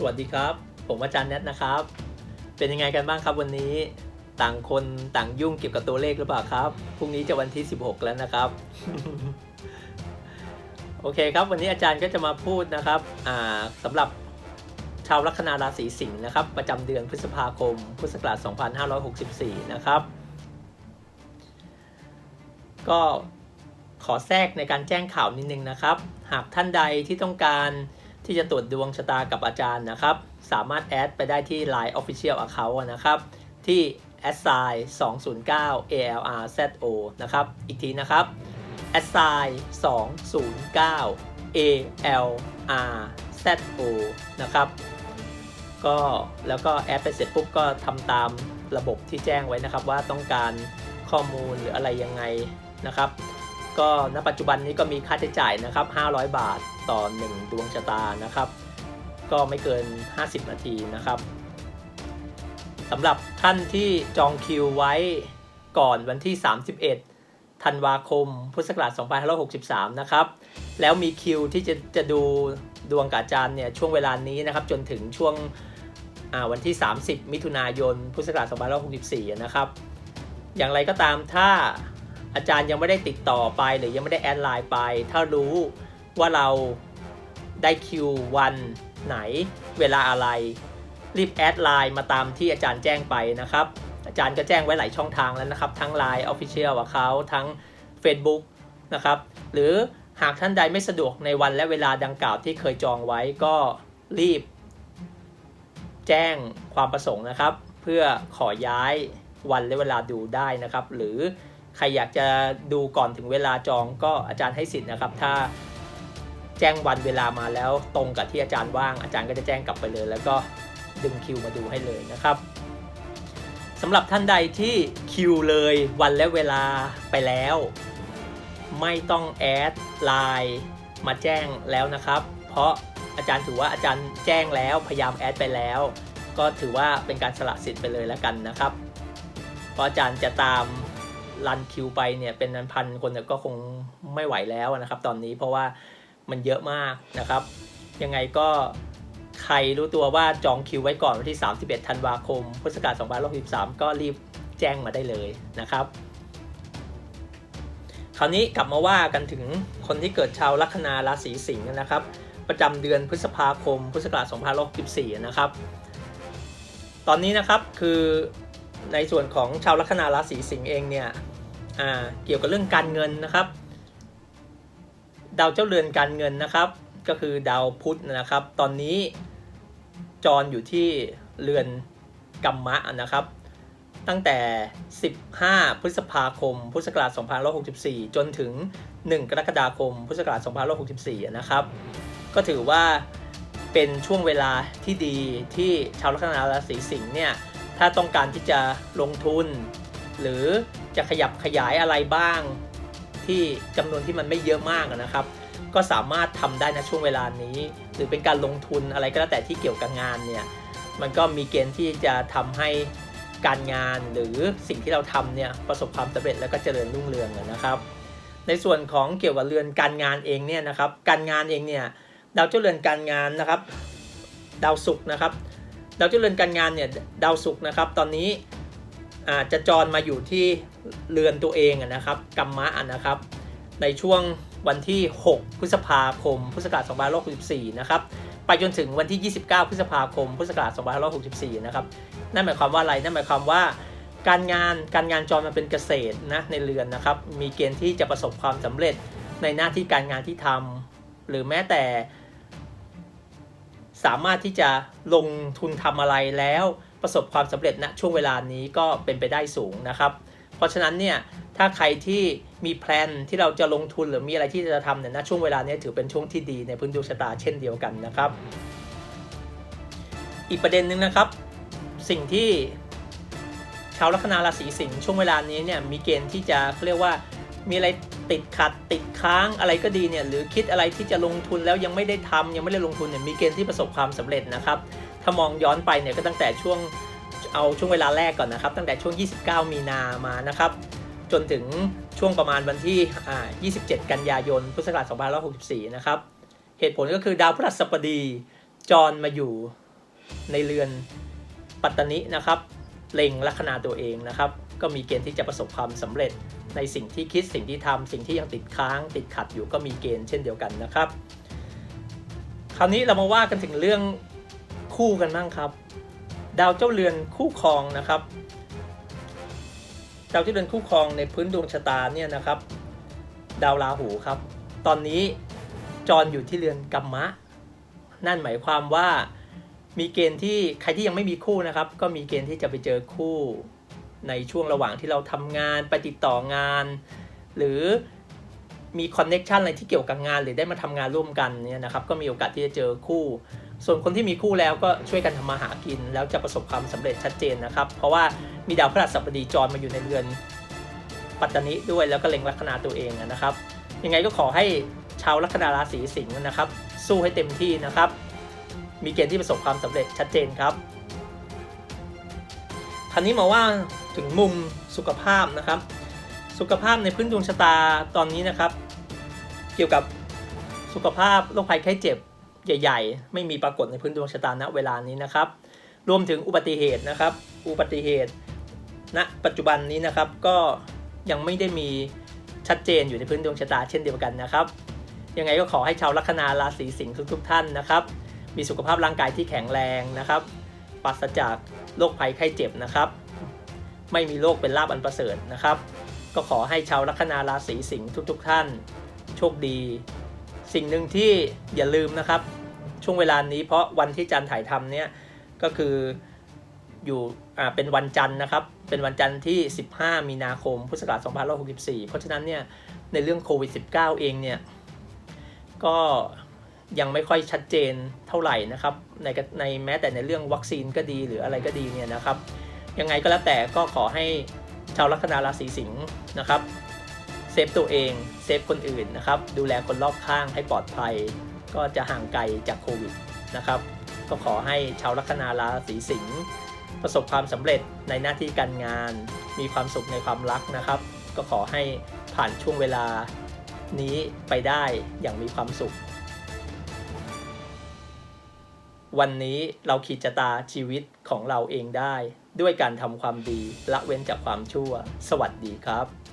สวัสดีครับ ผมอาจารย์แนทนะครับ เป็นยังไงกันบ้างครับวันนี้ต่างคนต่างยุ่งเกี่ยวกับตัวเลขหรือเปล่าครับพรุ่งนี้จะวันที่ 16 แล้วนะครับ โอเคครับ วันนี้อาจารย์ก็จะมาพูดนะครับอ่าสำหรับชาวลัคนาราศีสิงห์นะครับ ประจำเดือนพฤษภาคม พุทธศักราช 2564 นะครับ ก็ขอแทรกในการแจ้งข่าวนิดนึงนะครับ หากท่านใดที่ต้องการ ที่จะตรวจดวงชะตากับอาจารย์นะครับ สามารถแอดไปได้ที่ Line Official Account นะครับ ที่ a s i 209 ALRZO นะครับ อีกทีนะครับ a s i 209 ALRZO นะครับก็แล้วก็แอดไปเสร็จปุ๊บก็ทำตามระบบที่แจ้งไว้นะครับ ว่าต้องการข้อมูลหรืออะไรยังไงนะครับ ก็ณปัจจุบันนี้ก็มีค่าใช้จ่ายนะครับ 500 บาท ต่อ 1 ดวงชะตานะครับ ก็ไม่เกิน 50 นาทีนะครับสำหรับท่านที่จองคิวไว้ก่อนวันที่ 31 ธันวาคม พุทธศักราช2563 นะครับ แล้วมีคิวที่จะจะดูดวงกับอาจารย์เนี่ยช่วงเวลานี้นะครับ จนถึงช่วงวันที่ 30 มิถุนายน พุทธศักราช2564 นะครับ อย่างไรก็ตามถ้าอาจารย์ยังไม่ได้ติดต่อไปหรือยังไม่ได้แอดไลน์ไป ถ้ารู้ ว่าเราได้คิววันไหนเวลาอะไร รีบแอดไลน์มาตามที่อาจารย์แจ้งไปนะครับ อาจารย์ก็แจ้งไว้หลายช่องทางแล้วนะครับ ทั้ง Line Official Account ทั้ง Facebook นะครับหรือหากท่านใดไม่สะดวกในวันและเวลาดังกล่าวที่เคยจองไว้ก็รีบ แจ้งความประสงค์นะครับ เพื่อขอย้ายวันและเวลาดูได้นะครับ หรือใครอยากจะดูก่อนถึงเวลาจองก็อาจารย์ให้สิทธิ์นะครับ ถ้า แจ้งวันเวลามาแล้วตรงกับที่อาจารย์ว่าง อาจารย์ก็จะแจ้งกลับไปเลย แล้วก็ดึงคิวมาดูให้เลยนะครับสำหรับท่านใดที่คิวเลยวันและเวลาไปแล้ว ไม่ต้องแอดไลน์มาแจ้งแล้วนะครับ เพราะอาจารย์ถือว่าอาจารย์แจ้งแล้วพยายามแอดไปแล้ว ก็ถือว่าเป็นการสละสิทธิ์ไปเลยแล้วกันนะครับ เพราะอาจารย์จะตามรันคิวไปเนี่ยเป็นพันๆคนเนี่ยก็คงไม่ไหวแล้วนะครับ ตอนนี้เพราะว่า มันเยอะมากนะครับ ยังไงก็ใครรู้ตัวว่าจองคิวไว้ก่อนวันที่ 31 ธันวาคม พุทธศักราช2563 ก็รีบแจ้งมาได้เลยนะครับ คราวนี้กลับมาว่ากันถึงคนที่เกิดชาวลัคนาราศีสิงห์นะครับ ประจำเดือนพฤษภาคม พุทธศักราช2564 นะครับ ตอนนี้นะครับคือในส่วนของชาวลัคนาราศีสิงห์เองเนี่ยเกี่ยวกับเรื่องการเงินนะครับ ดาวเจ้าเรือนการเงินนะครับ ก็คือดาวพุธนะครับ ตอนนี้จรอยู่ที่เรือนกัมมะนะครับ ตั้งแต่ 15 พฤษภาคม พุทธศักราช2564 จนถึง 1 กรกฎาคม พุทธศักราช2564 นะครับ ก็ถือว่าเป็นช่วงเวลาที่ดีที่ชาวลัคนาราศีสิงห์เนี่ยถ้าต้องการที่จะลงทุน หรือจะขยับขยายอะไรบ้าง ที่จำนวนที่มันไม่เยอะมากนะครับ ก็สามารถทำได้ในช่วงเวลานี้ หรือเป็นการลงทุนอะไรก็แล้วแต่ที่เกี่ยวกับงานเนี่ยมันก็มีเกณฑ์ที่จะทำให้การงานหรือสิ่งที่เราทำเนี่ยประสบความสำเร็จแล้วก็เจริญรุ่งเรืองนะครับ ในส่วนของเกี่ยวกับเรือนการงานเองเนี่ยนะครับ การงานเองเนี่ยดาวเจ้าเรือนการงานนะครับ ดาวศุกร์นะครับดาวเจ้าเรือนการงานเนี่ยดาวศุกร์นะครับ ตอนนี้ จจะจรมาอยู่ที่เรือนตัวเองนะครับกัมมะนะครับ ในช่วงวันที่ 6 พฤษภาคม พุทธศักราช2564 นะครับ ไปจนถึงวันที่ 29 พฤษภาคม พุทธศักราช2564 นะครับ นั่นหมายความว่าอะไร นั่นหมายความว่า การงานการงานจรมันเป็นเกษตรนะในเรือนนะครับ มีเกณฑ์ที่จะประสบความสำเร็จในหน้าที่การงานที่ทำหรือแม้แต่ สามารถที่จะลงทุนทำอะไรแล้ว ประสบความสำเร็จณช่วงเวลานี้ก็เป็นไปได้สูงนะครับ เพราะฉะนั้นเนี่ยถ้าใครที่มีแพลนที่เราจะลงทุนหรือมีอะไรที่จะทำเนี่ยณช่วงเวลานี้ถือเป็นช่วงที่ดีในพื้นดวงชะตาเช่นเดียวกันนะครับ อีกประเด็นหนึ่งนะครับ สิ่งที่ชาวลัคนาราศีสิงห์ช่วงเวลานี้เนี่ยมีเกณฑ์ที่จะเรียกว่ามีอะไรติดขัดติดค้างอะไรก็ดีเนี่ยหรือคิดอะไรที่จะลงทุนแล้วยังไม่ได้ทำยังไม่ได้ลงทุนเนี่ยมีเกณฑ์ที่ประสบความสำเร็จนะครับ ถ้ามองย้อนไปเนี่ยก็ตั้งแต่ช่วงเอาช่วงเวลาแรกก่อนนะครับ ตั้งแต่ช่วง 29 มีนามานะครับ จนถึงช่วงประมาณวันที่ 27 กันยายน พุทธศักราช2564 นะครับ เหตุผลก็คือดาวพฤหัสบดีจรมาอยู่ในเรือนปัตตนินะครับเล็งลัคนาตัวเองนะครับ ก็มีเกณฑ์ที่จะประสบความสำเร็จในสิ่งที่คิดสิ่งที่ทำสิ่งที่ยังติดค้างติดขัดอยู่ก็มีเกณฑ์เช่นเดียวกันนะครับ คราวนี้เรามาว่ากันถึงเรื่อง คู่กันบ้างครับ ดาวเจ้าเรือนคู่ครองนะครับ ดาวเจ้าเรือนคู่ครองในพื้นดวงชะตาเนี่ยนะครับ ดาวราหูครับ ตอนนี้จรอยู่ที่เรือนกัมมะ นั่นหมายความว่ามีเกณฑ์ที่ใครที่ยังไม่มีคู่นะครับ ก็มีเกณฑ์ที่จะไปเจอคู่ในช่วงระหว่างที่เราทำงานไปติดต่องาน หรือ มีคอนเน็ชันอะไรที่เกี่ยวกับงาน หรือได้มาทำงานร่วมกันเนี่ยนะครับก็มีโอกาสที่จะเจอคู่ ส่วนคนที่มีคู่แล้วก็ช่วยกันทำมาหากิน แล้วจะประสบความสำเร็จชัดเจนนะครับ เพราะว่ามีดาวพฤหัสบดีจรมาอยู่ในเรือนปัตตานิด้วยแล้วก็เล็งลัคนาตัวเองนะครับ ยังไงก็ขอให้ชาวลัคนาราศีสิงห์นะครับ สู้ให้เต็มที่นะครับ มีเกณฑ์ที่ประสบความสำเร็จชัดเจนครับคราวนี้มาว่าถึงมุมสุขภาพนะครับ สุขภาพในพื้นดวงชะตาตอนนี้นะครับ เกี่ยวกับสุขภาพโรคภัยไข้เจ็บใหญ่ ๆ ไม่มีปรากฏในพื้นดวงชะตาณเวลานี้นะครับ รวมถึงอุบัติเหตุนะครับ อุบัติเหตุณปัจจุบันนี้นะครับก็ยังไม่ได้มีชัดเจนอยู่ในพื้นดวงชะตาเช่นเดียวกันนะครับ ยังไงก็ขอให้ชาวลัคนาราศีสิงห์ทุกๆท่านนะครับ มีสุขภาพร่างกายที่แข็งแรงนะครับปราศจากโรคภัยไข้เจ็บนะครับ ไม่มีโรคเป็นลาบอันประเสริฐนะครับ ก็ขอให้ชาวลัคนาราศีสิงห์ทุกๆท่าน โชคดี สิ่งหนึ่งที่อย่าลืมนะครับ ช่วงเวลานี้เพราะวันที่จันถ่ายทำเนี่ยก็คืออยู่อ่าเป็นวันจันทร์นะครับ เป็นวันจันทร์ที่ 15 มีนาคมพุทธศักราช2564 เพราะฉะนั้นเนี่ยในเรื่องโควิด -19 เองเนี่ยก็ยังไม่ค่อยชัดเจนเท่าไหร่นะครับในในแม้แต่ในเรื่องวัคซีนก็ดีหรืออะไรก็ดีเนี่ยนะครับ ยังไงก็แล้วแต่ก็ขอให้ ชาวลัคนาราศีสิงห์นะครับเซฟตัวเองเซฟคนอื่นนะครับดูแลคนรอบข้างให้ปลอดภัย ก็จะห่างไกลจากโควิดนะครับก็ขอให้ชาวลัคนาราศีสิงห์ประสบความสำเร็จในหน้าที่การงาน มีความสุขในความรักนะครับ ก็ขอให้ผ่านช่วงเวลานี้ไปได้อย่างมีความสุข วันนี้เราขีดชะตาชีวิตของเราเองได้ ด้วยการทำความดีละเว้นจากความชั่ว สวัสดีครับ